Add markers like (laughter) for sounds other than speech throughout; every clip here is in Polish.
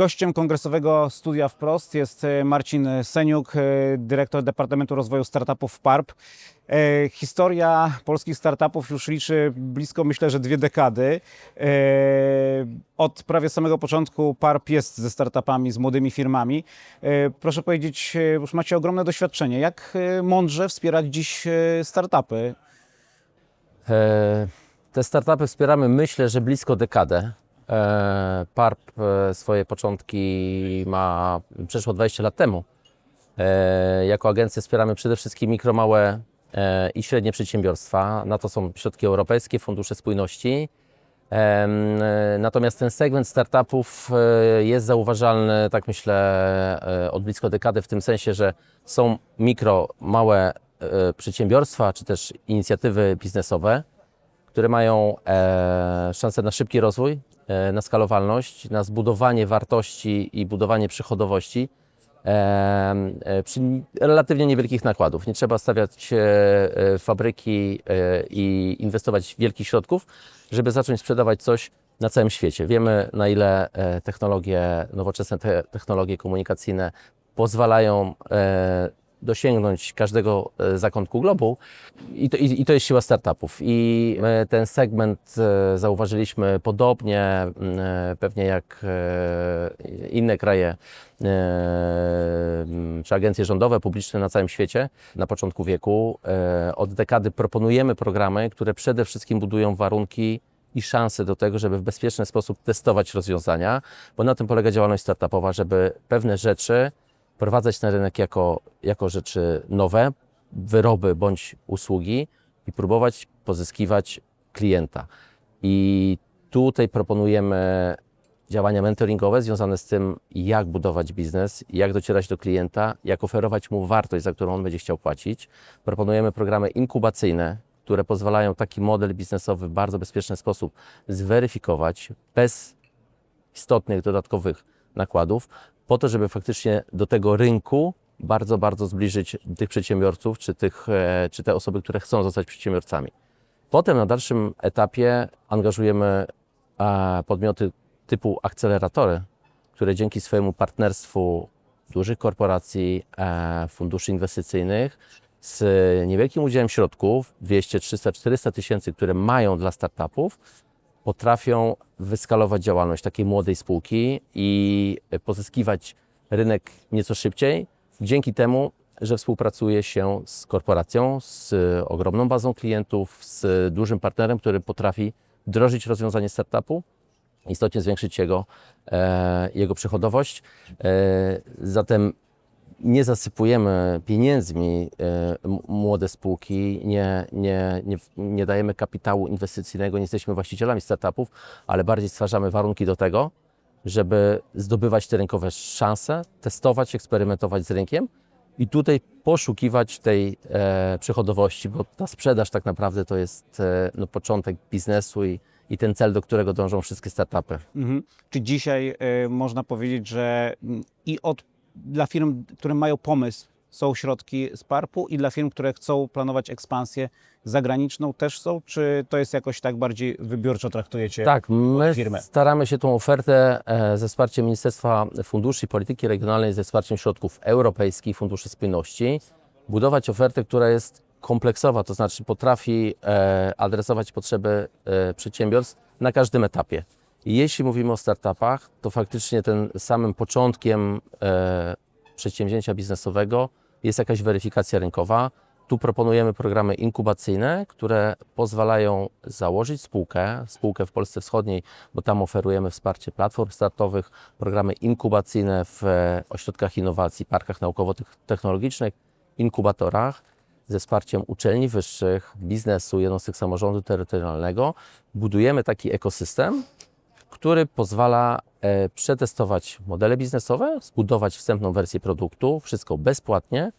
Gościem kongresowego studia wprost jest e, Marcin Seniuk, e, dyrektor Departamentu Rozwoju Startupów w PARP. E, Historia polskich startupów już liczy blisko, myślę, że dwie dekady. Od prawie samego początku PARP jest ze startupami, z młodymi firmami. Proszę powiedzieć, już macie ogromne doświadczenie. Jak mądrze wspierać dziś startupy? Te startupy wspieramy, myślę, że blisko dekadę. E, PARP e, swoje początki ma przeszło 20 lat temu. E, Jako agencja wspieramy przede wszystkim mikro, małe i średnie przedsiębiorstwa. Na to są środki europejskie, fundusze spójności. Natomiast ten segment startupów jest zauważalny, tak myślę, od blisko dekady, w tym sensie, że są mikro, małe przedsiębiorstwa czy też inicjatywy biznesowe, które mają szansę na szybki rozwój, na skalowalność, na zbudowanie wartości i budowanie przychodowości e, e, przy relatywnie niewielkich nakładów. Nie trzeba stawiać e, e, fabryki e, i inwestować wielkich środków, żeby zacząć sprzedawać coś na całym świecie. Wiemy, na ile e, technologie, nowoczesne te, technologie komunikacyjne pozwalają e, dosięgnąć każdego e, zakątku globu i to, i, i to jest siła startupów. I my ten segment e, zauważyliśmy podobnie e, pewnie jak e, inne kraje e, czy agencje rządowe, publiczne na całym świecie na początku wieku. E, Od dekady proponujemy programy, które przede wszystkim budują warunki i szanse do tego, żeby w bezpieczny sposób testować rozwiązania, bo na tym polega działalność startupowa, żeby pewne rzeczy wprowadzać na rynek jako, jako rzeczy nowe, wyroby bądź usługi i próbować pozyskiwać klienta. I tutaj proponujemy działania mentoringowe związane z tym, jak budować biznes, jak docierać do klienta, jak oferować mu wartość, za którą on będzie chciał płacić. Proponujemy programy inkubacyjne, które pozwalają taki model biznesowy w bardzo bezpieczny sposób zweryfikować bez istotnych dodatkowych nakładów, po to, żeby faktycznie do tego rynku bardzo, bardzo zbliżyć tych przedsiębiorców, czy, tych, e, czy te osoby, które chcą zostać przedsiębiorcami. Potem na dalszym etapie angażujemy e, podmioty typu akceleratory, które dzięki swojemu partnerstwu dużych korporacji, e, funduszy inwestycyjnych z niewielkim udziałem środków 200, 300, 400 tysięcy, które mają dla startupów, potrafią wyskalować działalność takiej młodej spółki i pozyskiwać rynek nieco szybciej, dzięki temu, że współpracuje się z korporacją, z ogromną bazą klientów, z dużym partnerem, który potrafi wdrożyć rozwiązanie startupu, istotnie zwiększyć jego, e, jego przychodowość. E, zatem nie zasypujemy pieniędzmi e, młode spółki, nie, nie, nie, nie dajemy kapitału inwestycyjnego, nie jesteśmy właścicielami startupów, ale bardziej stwarzamy warunki do tego, żeby zdobywać te rynkowe szanse, testować, eksperymentować z rynkiem i tutaj poszukiwać tej e, przychodowości, bo ta sprzedaż tak naprawdę to jest e, no, początek biznesu i, i ten cel, do którego dążą wszystkie startupy. Mhm. Czy dzisiaj y, można powiedzieć, że i od, dla firm, które mają pomysł, są środki z PARP-u i dla firm, które chcą planować ekspansję zagraniczną też są? Czy to jest jakoś tak bardziej wybiorczo traktujecie? Tak, my firmę. staramy się tą ofertę e, ze wsparciem Ministerstwa Funduszy i Polityki Regionalnej, ze wsparciem środków europejskich, Funduszy Spójności, budować ofertę, która jest kompleksowa, to znaczy potrafi e, adresować potrzeby e, przedsiębiorstw na każdym etapie. Jeśli mówimy o startupach, to faktycznie ten samym początkiem e, przedsięwzięcia biznesowego jest jakaś weryfikacja rynkowa. Tu proponujemy programy inkubacyjne, które pozwalają założyć spółkę, spółkę w Polsce Wschodniej, bo tam oferujemy wsparcie platform startowych, programy inkubacyjne w e, ośrodkach innowacji, parkach naukowo-technologicznych, inkubatorach ze wsparciem uczelni wyższych, biznesu, jednostek samorządu terytorialnego. Budujemy taki ekosystem, który pozwala e, przetestować modele biznesowe, zbudować wstępną wersję produktu, wszystko bezpłatnie,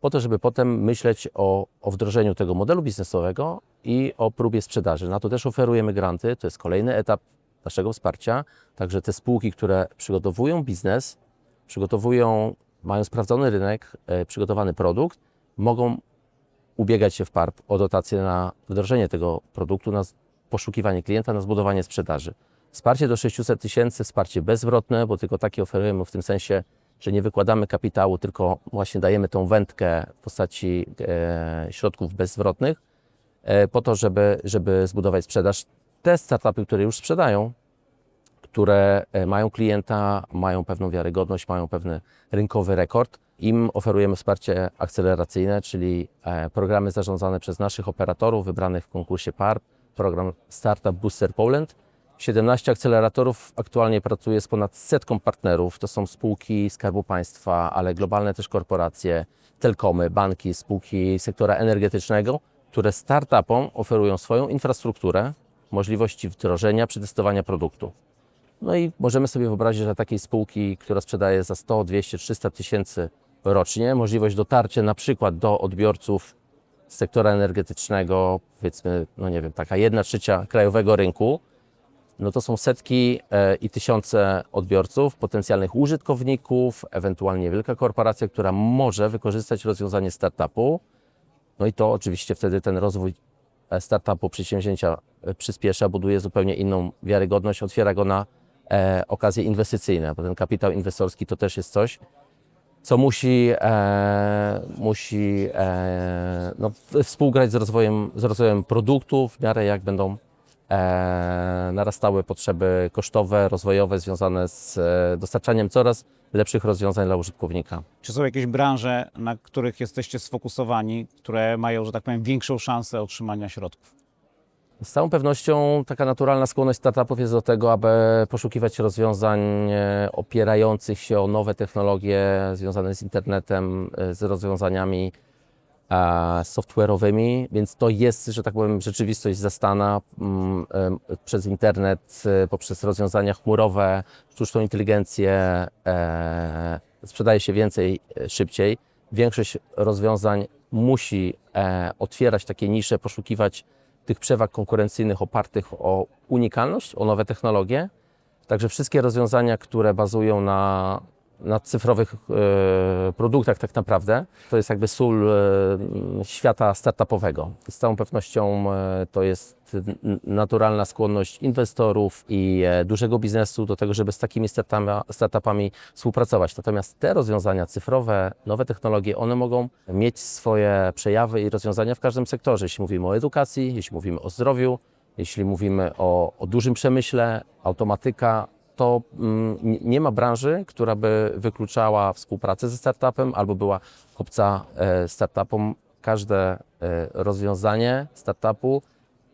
po to, żeby potem myśleć o, o wdrożeniu tego modelu biznesowego i o próbie sprzedaży. Na to też oferujemy granty, to jest kolejny etap naszego wsparcia. Także te spółki, które przygotowują biznes, przygotowują, mają sprawdzony rynek, e, przygotowany produkt, mogą ubiegać się w PARP o dotację na wdrożenie tego produktu, na poszukiwanie klienta, na zbudowanie sprzedaży. Wsparcie do 600 tysięcy, wsparcie bezzwrotne, bo tylko takie oferujemy w tym sensie, że nie wykładamy kapitału, tylko właśnie dajemy tą wędkę w postaci e, środków bezzwrotnych e, po to, żeby, żeby zbudować sprzedaż. Te startupy, które już sprzedają, które e, mają klienta, mają pewną wiarygodność, mają pewny rynkowy rekord. Im oferujemy wsparcie akceleracyjne, czyli e, programy zarządzane przez naszych operatorów wybranych w konkursie PARP, program Startup Booster Poland. 17 akceleratorów aktualnie pracuje z ponad setką partnerów. To są spółki Skarbu Państwa, ale globalne też korporacje, telkomy, banki, spółki sektora energetycznego, które startupom oferują swoją infrastrukturę, możliwości wdrożenia, przetestowania produktu. No i możemy sobie wyobrazić, że takiej spółki, która sprzedaje za 100, 200, 300 tysięcy rocznie, możliwość dotarcia na przykład do odbiorców z sektora energetycznego, powiedzmy, no nie wiem, taka jedna trzecia krajowego rynku, no to są setki e, i tysiące odbiorców, potencjalnych użytkowników, ewentualnie wielka korporacja, która może wykorzystać rozwiązanie startupu. No i to oczywiście wtedy ten rozwój e, startupu, przedsięwzięcia e, przyspiesza, buduje zupełnie inną wiarygodność, otwiera go na e, okazje inwestycyjne, bo ten kapitał inwestorski to też jest coś, co musi, e, musi e, no, współgrać z rozwojem, z rozwojem produktu w miarę jak będą narastały potrzeby kosztowe, rozwojowe związane z e, dostarczaniem coraz lepszych rozwiązań dla użytkownika. Czy są jakieś branże, na których jesteście sfokusowani, które mają, że tak powiem, większą szansę otrzymania środków? Z całą pewnością taka naturalna skłonność startupów jest do tego, aby poszukiwać rozwiązań e, opierających się o nowe technologie związane z internetem, e, z rozwiązaniami e, software'owymi, więc to jest, że tak powiem, rzeczywistość zastana mm, em, przez internet, e, poprzez rozwiązania chmurowe, sztuczną inteligencję, e, sprzedaje się więcej, e, szybciej. Większość rozwiązań musi e, otwierać takie nisze, poszukiwać tych przewag konkurencyjnych opartych o unikalność, o nowe technologie. Także wszystkie rozwiązania, które bazują na, na cyfrowych e, produktach tak naprawdę, to jest jakby sól e, świata startupowego. Z całą pewnością e, to jest naturalna skłonność inwestorów i e, dużego biznesu do tego, żeby z takimi startupami, startupami współpracować. Natomiast te rozwiązania cyfrowe, nowe technologie, one mogą mieć swoje przejawy i rozwiązania w każdym sektorze. Jeśli mówimy o edukacji, jeśli mówimy o zdrowiu, jeśli mówimy o, o dużym przemyśle, automatyka, to mm, nie- ma branży, która by wykluczała współpracę ze startupem albo była obca e, startupom. Każde e, rozwiązanie startupu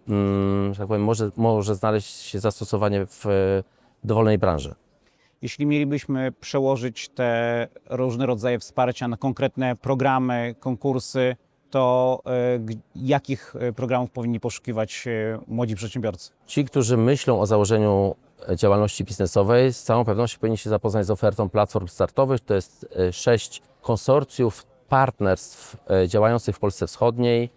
mm, że tak powiem, może, może znaleźć się zastosowanie w e, dowolnej branży. Jeśli mielibyśmy przełożyć te różne rodzaje wsparcia na konkretne programy, konkursy, to jakich programów powinni poszukiwać młodzi przedsiębiorcy? Ci, którzy myślą o założeniu działalności biznesowej, z całą pewnością powinni się zapoznać z ofertą platform startowych. To jest e, sześć konsorcjów, partnerstw e, działających w Polsce Wschodniej.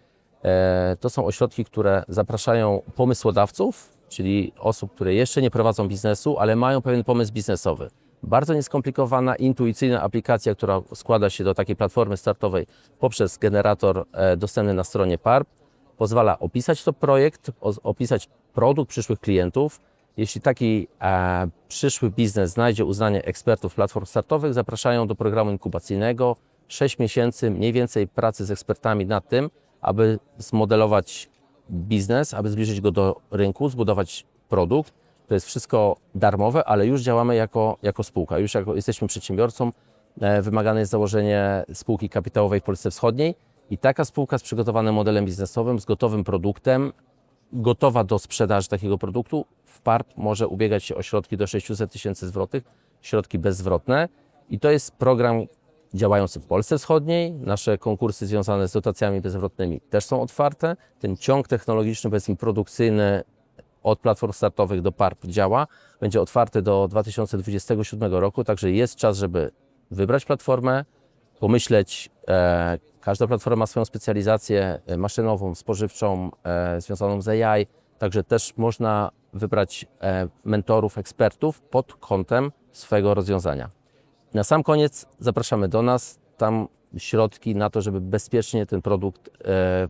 E, To są ośrodki, które zapraszają pomysłodawców, czyli osób, które jeszcze nie prowadzą biznesu, ale mają pewien pomysł biznesowy. Bardzo nieskomplikowana, intuicyjna aplikacja, która składa się do takiej platformy startowej poprzez generator dostępny na stronie PARP pozwala opisać to projekt, opisać produkt przyszłych klientów. Jeśli taki e, przyszły biznes znajdzie uznanie ekspertów platform startowych, zapraszają do programu inkubacyjnego. 6 miesięcy mniej więcej pracy z ekspertami nad tym, aby zmodelować biznes, aby zbliżyć go do rynku, zbudować produkt. To jest wszystko darmowe, ale już działamy jako, jako spółka. Już jako jesteśmy przedsiębiorcą. E, Wymagane jest założenie spółki kapitałowej w Polsce Wschodniej i taka spółka z przygotowanym modelem biznesowym, z gotowym produktem, gotowa do sprzedaży takiego produktu, w PARP może ubiegać się o środki do 600 tysięcy zwrotnych, środki bezzwrotne. I to jest program działający w Polsce Wschodniej. Nasze konkursy związane z dotacjami bezzwrotnymi też są otwarte. Ten ciąg technologiczny, powiedzmy produkcyjny od platform startowych do PARP działa. Będzie otwarty do 2027 roku, także jest czas, żeby wybrać platformę, pomyśleć. E, każda platforma ma swoją specjalizację e, maszynową, spożywczą, e, związaną z AI, także też można wybrać mentorów, ekspertów pod kątem swojego rozwiązania. Na sam koniec zapraszamy do nas, tam środki na to, żeby bezpiecznie ten produkt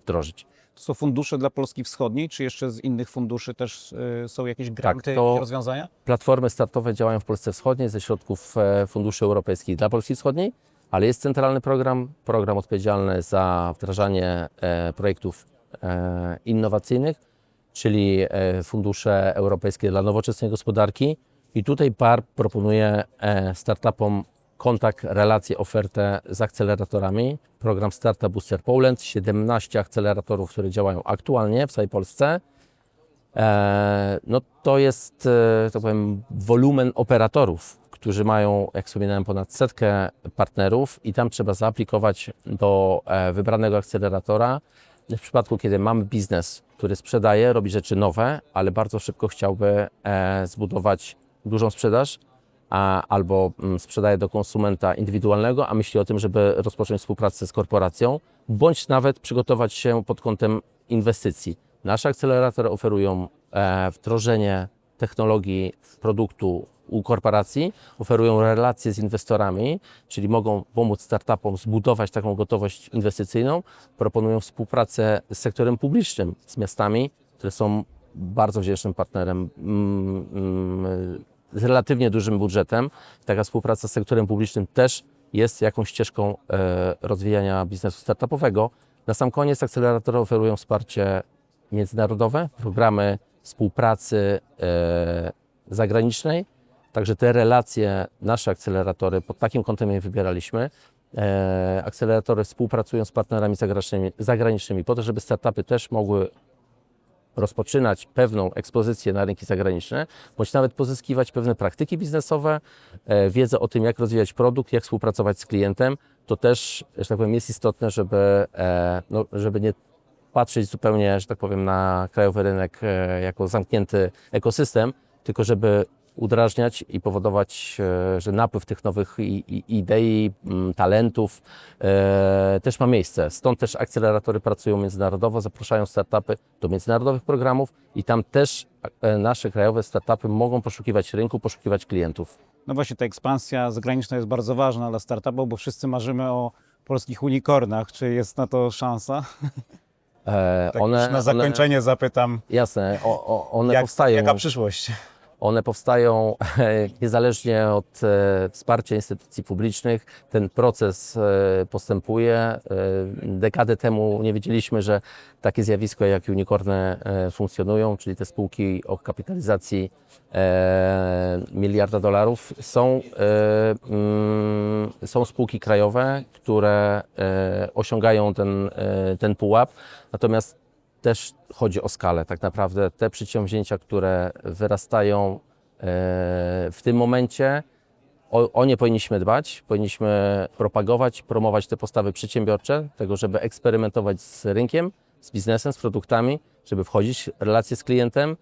wdrożyć. To są fundusze dla Polski Wschodniej, czy jeszcze z innych funduszy też są jakieś granty, to- jakieś rozwiązania? Platformy startowe działają w Polsce Wschodniej ze środków funduszy europejskich dla Polski Wschodniej, ale jest centralny program, program odpowiedzialny za wdrażanie e, projektów e, innowacyjnych, czyli e, fundusze europejskie dla nowoczesnej gospodarki. I tutaj PARP proponuje startupom kontakt, relacje, ofertę z akceleratorami. Program Startup Booster Poland, 17 akceleratorów, które działają aktualnie w całej Polsce. No to jest, tak powiem, wolumen operatorów, którzy mają, jak wspominałem, ponad setkę partnerów i tam trzeba zaaplikować do e, wybranego akceleratora. W przypadku, kiedy mamy biznes, który sprzedaje, robi rzeczy nowe, ale bardzo szybko chciałby e, zbudować dużą sprzedaż, albo mm, sprzedaje do konsumenta indywidualnego, a myśli o tym, żeby rozpocząć współpracę z korporacją, bądź nawet przygotować się pod kątem inwestycji. Nasze akceleratory oferują e, wdrożenie technologii produktu u korporacji, oferują relacje z inwestorami, czyli mogą pomóc startupom zbudować taką gotowość inwestycyjną, proponują współpracę z sektorem publicznym, z miastami, które są bardzo wdzięcznym partnerem mm, mm, z relatywnie dużym budżetem. Taka współpraca z sektorem publicznym też jest jakąś ścieżką e, rozwijania biznesu startupowego. Na sam koniec akceleratory oferują wsparcie międzynarodowe, programy współpracy e, zagranicznej. Także te relacje, nasze akceleratory, pod takim kątem je wybieraliśmy. E, akceleratory współpracują z partnerami zagranicznymi, po to, żeby startupy też mogły rozpoczynać pewną ekspozycję na rynki zagraniczne, bądź nawet pozyskiwać pewne praktyki biznesowe, e, wiedzę o tym, jak rozwijać produkt, jak współpracować z klientem. To też, że tak powiem, jest istotne, żeby, no, żeby nie patrzeć zupełnie, że tak powiem, na krajowy rynek e, jako zamknięty ekosystem, tylko żeby udrażniać i powodować, e, że napływ tych nowych idei, talentów e, też ma miejsce. Stąd też akceleratory pracują międzynarodowo, zapraszają startupy do międzynarodowych programów i tam też nasze krajowe startupy mogą poszukiwać rynku, poszukiwać klientów. No właśnie, ta ekspansja zagraniczna jest bardzo ważna dla startupów, bo wszyscy marzymy o polskich unikornach. Czy jest na to szansa? (laughs) E, Tak już na zakończenie zapytam, One, jasne, o, o, one jak, powstają. jaka przyszłość? One powstają (laughs) niezależnie od e, wsparcia instytucji publicznych. Ten proces e, postępuje. E, dekadę temu nie wiedzieliśmy, że takie zjawisko jak unicorny funkcjonują, czyli te spółki o kapitalizacji miliarda dolarów. Są, mm, są spółki krajowe, które osiągają ten, ten pułap. Natomiast też chodzi o skalę. Tak naprawdę te przedsięwzięcia, które wyrastają e, w tym momencie, o, o nie powinniśmy dbać, powinniśmy propagować, promować te postawy przedsiębiorcze, tego, żeby eksperymentować z rynkiem, z biznesem, z produktami, żeby wchodzić w relacje z klientem,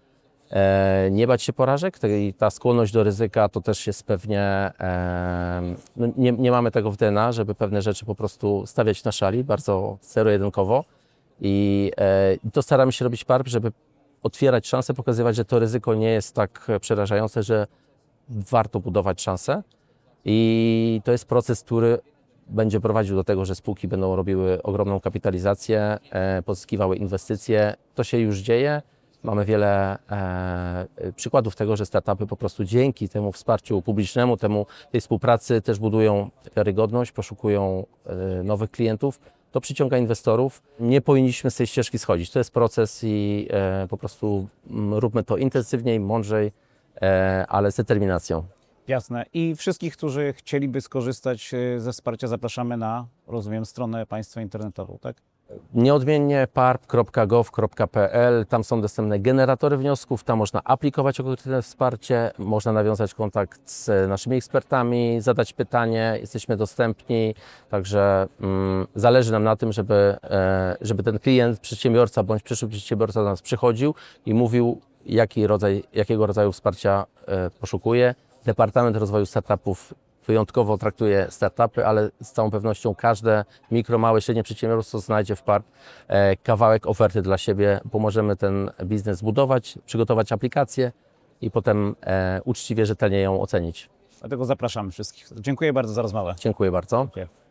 e, nie bać się porażek. I ta skłonność do ryzyka to też jest pewnie, e, no nie, nie mamy tego w DNA, żeby pewne rzeczy po prostu stawiać na szali, bardzo zero-jedynkowo. I e, i to staramy się robić PARP, żeby otwierać szanse, pokazywać, że to ryzyko nie jest tak przerażające, że warto budować szanse. I to jest proces, który będzie prowadził do tego, że spółki będą robiły ogromną kapitalizację, e, pozyskiwały inwestycje. To się już dzieje. Mamy wiele e, przykładów tego, że startupy po prostu dzięki temu wsparciu publicznemu, temu tej współpracy też budują wiarygodność, poszukują e, nowych klientów. To przyciąga inwestorów. Nie powinniśmy z tej ścieżki schodzić. To jest proces i e, po prostu mm, róbmy to intensywniej, mądrzej, e, ale z determinacją. Jasne. I wszystkich, którzy chcieliby skorzystać e, ze wsparcia, zapraszamy na, rozumiem, stronę państwa internetową, tak? Nieodmiennie parp.gov.pl, tam są dostępne generatory wniosków, tam można aplikować o konkretne wsparcie, można nawiązać kontakt z naszymi ekspertami, zadać pytanie, jesteśmy dostępni, także mm, zależy nam na tym, żeby, e, żeby ten klient, przedsiębiorca bądź przyszły przedsiębiorca do nas przychodził i mówił, jaki rodzaj, jakiego rodzaju wsparcia e, poszukuje. Departament Rozwoju Startupów wyjątkowo traktuje startupy, ale z całą pewnością każde mikro, małe, średnie przedsiębiorstwo znajdzie w PARP e, kawałek oferty dla siebie. Pomożemy ten biznes zbudować, przygotować aplikację i potem e, uczciwie, rzetelnie ją ocenić. Dlatego zapraszamy wszystkich. Dziękuję bardzo za rozmowę. Dziękuję bardzo. Dziękuję.